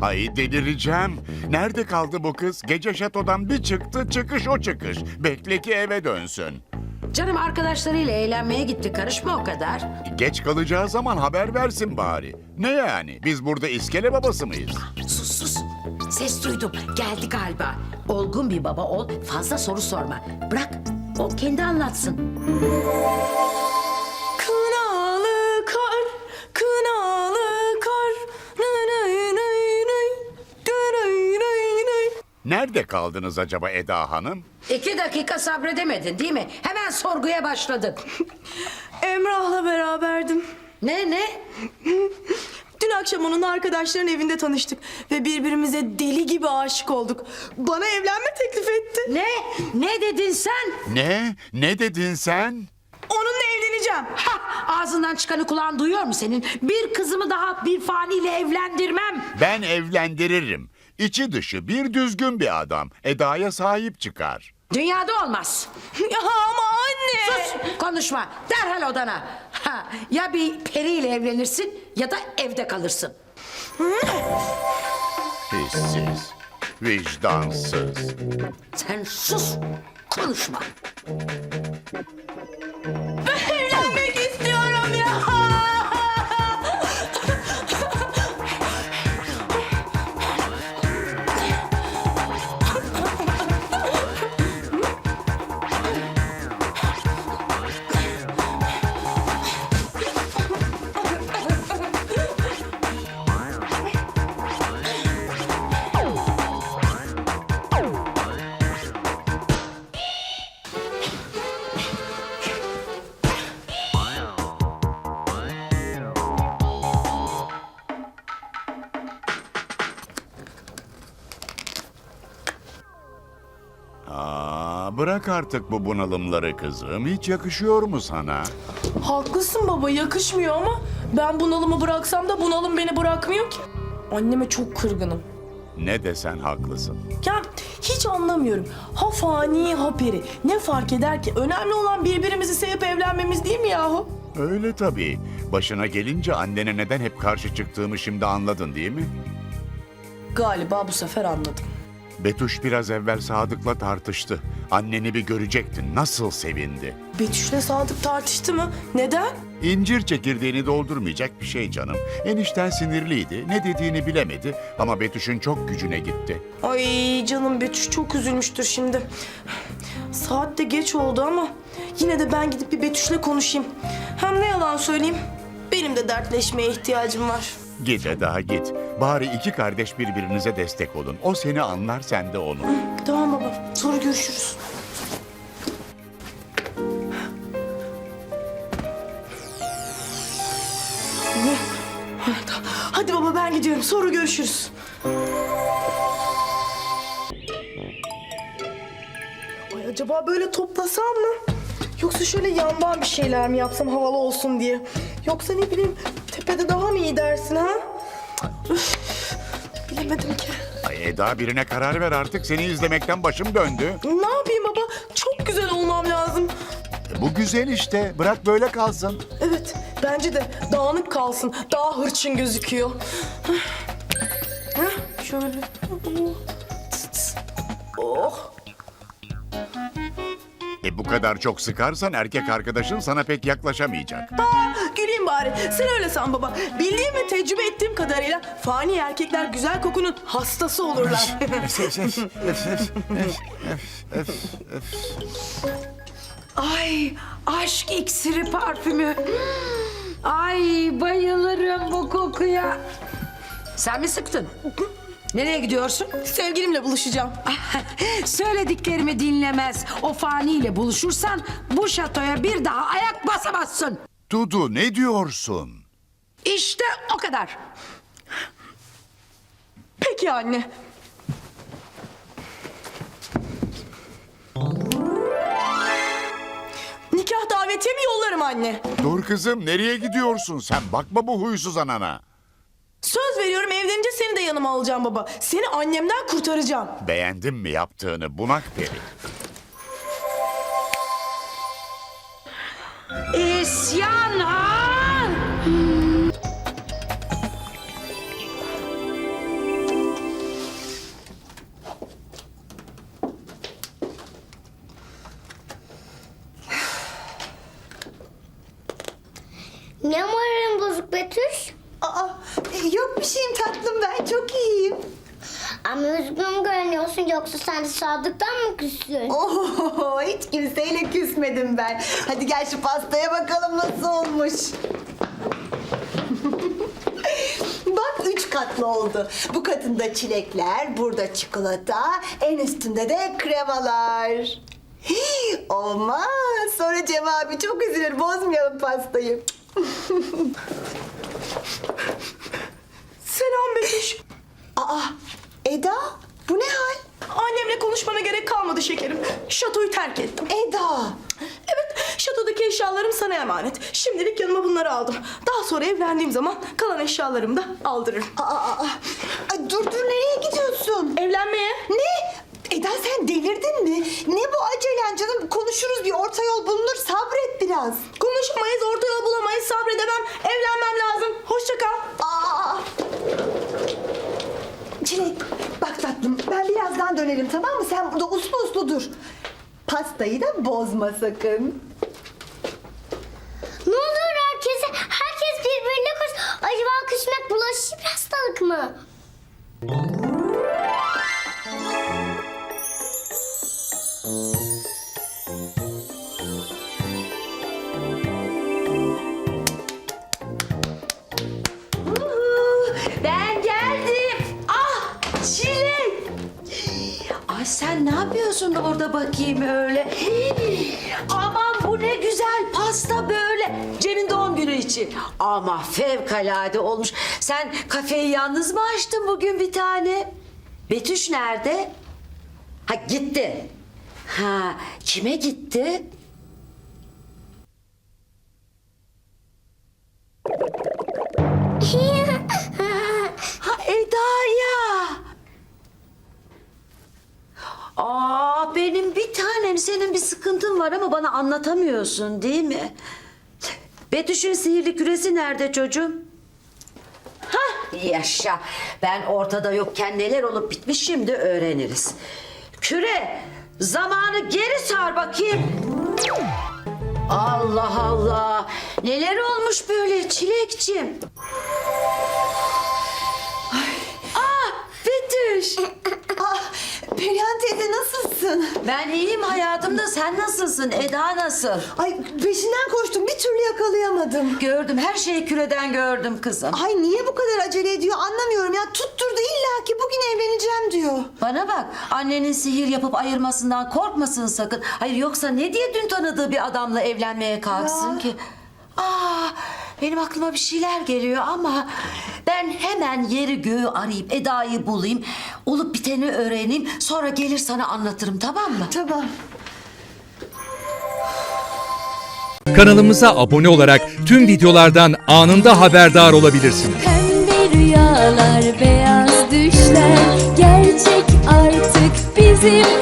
Ay delireceğim. Nerede kaldı bu kız? Gece şatodan bir çıktı, çıkış o çıkış. Bekle ki eve dönsün. Canım arkadaşlarıyla eğlenmeye gitti. Karışma o kadar. Geç kalacağı zaman haber versin bari. Ne yani? Biz burada iskele babası mıyız? Sus sus. Ses duydum. Geldi galiba. Olgun bir baba ol. Fazla soru sorma. Bırak. O kendi anlatsın. Nerede kaldınız acaba Eda Hanım? İki dakika sabredemedin değil mi? Hemen sorguya başladın. Emrah'la beraberdim. Ne ne? Dün akşam onun arkadaşların evinde tanıştık ve birbirimize deli gibi aşık olduk. Bana evlenme teklif etti. Ne? Ne dedin sen? Ne? Ne dedin sen? Onunla evleneceğim. Ha, ağzından çıkanı kulağın duyuyor mu senin? Bir kızımı daha bir faniyle evlendirmem. Ben evlendiririm. İçi dışı bir düzgün bir adam. Eda'ya sahip çıkar. Dünyada olmaz. Ya ama anne. Sus! Konuşma. Derhal odana. Ha, ya bir periyle evlenirsin ya da evde kalırsın. Hissiz, vicdansız. Sen sus. Konuşma. Bırak artık bu bunalımları kızım. Hiç yakışıyor mu sana? Haklısın baba yakışmıyor ama ben bunalımı bıraksam da bunalım beni bırakmıyor ki. Anneme çok kırgınım. Ne desen haklısın. Ya hiç anlamıyorum. Ha fani ha peri. Ne fark eder ki? Önemli olan birbirimizi sevip evlenmemiz değil mi yahu? Öyle tabii. Başına gelince annene neden hep karşı çıktığımı şimdi anladın değil mi? Galiba bu sefer anladım. Betüş biraz evvel Sadık'la tartıştı. Anneni bir görecektin. Nasıl sevindi. Betüş'le Sadık tartıştı mı? Neden? İncir çekirdeğini doldurmayacak bir şey canım. Enişten sinirliydi. Ne dediğini bilemedi. Ama Betüş'ün çok gücüne gitti. Ay canım Betüş çok üzülmüştür şimdi. Saat de geç oldu ama yine de ben gidip bir Betüş'le konuşayım. Hem ne yalan söyleyeyim. Benim de dertleşmeye ihtiyacım var. Git Eda git. Bari iki kardeş birbirinize destek olun. O seni anlar sen de onu. Tamam baba. Sonra görüşürüz. Hadi baba ben gidiyorum. Sonra görüşürüz. Ay acaba böyle toplasam mı? Yoksa şöyle yandan bir şeyler mi yapsam havalı olsun diye? Yoksa ne bileyim tepede daha mı iyi dersin ha? Üf, bilemedim ki. Ay Eda birine karar ver artık. Seni izlemekten başım döndü. Ne yapayım baba? Çok güzel olmam lazım. E, Bu güzel işte. Bırak böyle kalsın. Evet, bence de dağınık kalsın. Daha hırçın gözüküyor. Hah, şöyle. Tıs tıs. Oh. E bu kadar çok sıkarsan erkek arkadaşın sana pek yaklaşamayacak. Aa, güleyim bari. Sen öyle san baba. Bildiğim ve tecrübe ettiğim kadarıyla fani erkekler güzel kokunun hastası olurlar. Ay aşk iksiri parfümü. Ay bayılırım bu kokuya. Sen mi sıktın? Nereye gidiyorsun? Sevgilimle buluşacağım. Söylediklerimi dinlemez. O faniyle buluşursan bu şatoya bir daha ayak basamazsın. Dudu ne diyorsun? İşte o kadar. Peki anne. Nikah davetiyemi yollarım anne. Dur kızım nereye gidiyorsun sen? Bakma bu huysuz anana. Söz veriyorum evlenince seni de yanıma alacağım baba. Seni annemden kurtaracağım. Beğendin mi yaptığını bunak peri? İsyan han! Ne moralin bozuk Betüş? Aa, yok bir şeyim tatlım ben çok iyiyim. Ama üzgün görünüyorsun yoksa sen de Sadık'tan mı küstün? Oo, hiç kimseyle küsmedim ben. Hadi gel şu pastaya bakalım nasıl olmuş. Bak üç katlı oldu. Bu katında çilekler, burada çikolata, en üstünde de kremalar. Hii, olmaz. Sonra Cem abi çok üzülür. Bozmayalım pastayı. Selam Betüş. Aa, Eda bu ne hal? Annemle konuşmana gerek kalmadı şekerim. Şatoyu terk ettim. Eda. Evet, şatodaki eşyalarım sana emanet. Şimdilik yanıma bunları aldım. Daha sonra evlendiğim zaman kalan eşyalarımı da aldırırım. Aa, aa, aa. Ay, dur dur nereye gidiyorsun? Evlenmeye? Ne? Eda sen delirdin mi? Ne bu acelen canım? Konuşuruz bir orta yol bulunur. Sabret biraz. Konuşamayız, orta yol bulamayız, sabredemem. Evlenmem lazım. Hoşça kal. Aa! Çilek bak tatlım ben birazdan dönerim tamam mı? Sen burada uslu uslu dur. Pastayı da bozma sakın. Mı? Ben geldim. Ah Çilek. Ay sen ne yapıyorsun orada bakayım öyle? Aman bu ne güzel pasta böyle. Cem'in doğum günü için. Ama fevkalade olmuş. Sen kafeyi yalnız mı açtın bugün bir tane? Betüş nerede? Ha gitti. Ha kime gitti? Senin bir sıkıntın var ama bana anlatamıyorsun değil mi? Betüş'ün sihirli küresi nerede çocuğum? Hah yaşa. Ben ortada yokken neler olup bitmiş şimdi öğreniriz. Küre zamanı geri sar bakayım. Allah Allah. Neler olmuş böyle çilekçim? Ah Betüş. Ah, Perihan teyze nasılsın? Ben iyiyim hayatım da sen nasılsın? Eda nasıl? Ay peşinden koştum bir türlü yakalayamadım. Gördüm her şeyi küreden gördüm kızım. Ay niye bu kadar acele ediyor anlamıyorum ya. Tutturdu illa ki bugün evleneceğim diyor. Bana bak annenin sihir yapıp ayırmasından korkmasın sakın. Hayır yoksa ne diye dün tanıdığı bir adamla evlenmeye kalksın Ya. ki? Aa, benim aklıma bir şeyler geliyor ama ben hemen yeri göğü arayıp Eda'yı bulayım. Olup biteni öğreneyim sonra gelir sana anlatırım tamam mı? Tamam. Kanalımıza abone olarak tüm videolardan anında haberdar olabilirsiniz. Pembe rüyalar, beyaz düşler gerçek artık bizim